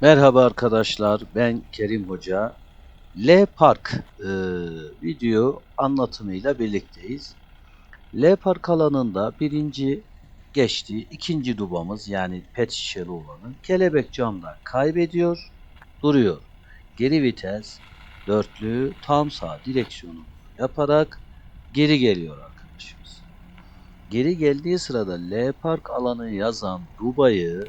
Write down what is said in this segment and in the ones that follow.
Merhaba arkadaşlar, ben Kerim Hoca. L Park e, video anlatımıyla birlikteyiz. L Park alanında birinci geçti, ikinci dubamız yani pet şişeli olanı kelebek camda kaybediyor, duruyor. Geri vites, dörtlü, tam sağ direksiyonu yaparak geri geliyor arkadaşımız. Geri geldiği sırada L Park alanı yazan dubayı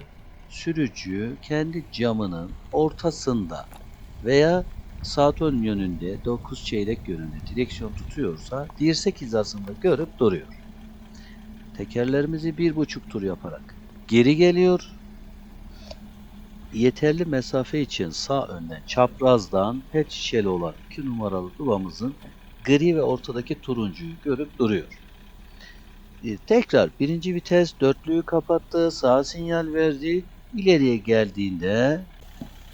sürücü kendi camının ortasında veya saat ön yönünde 9 çeyrek yönünde direksiyon tutuyorsa dirsek hizasında görüp duruyor. Tekerlerimizi bir buçuk tur yaparak geri geliyor. Yeterli mesafe için sağ önden çaprazdan pet şişeli olan 2 numaralı duvamızın gri ve ortadaki turuncuyu görüp duruyor. E, Tekrar birinci vites dörtlüğü kapattı, sağ sinyal verdi. İleriye geldiğinde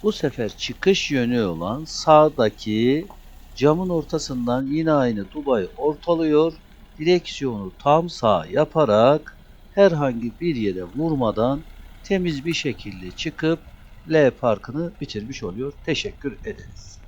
bu sefer çıkış yönü olan sağdaki camın ortasından yine aynı Dubai ortalıyor. Direksiyonu tam sağ yaparak herhangi bir yere vurmadan temiz bir şekilde çıkıp L parkını bitirmiş oluyor. Teşekkür ederiz.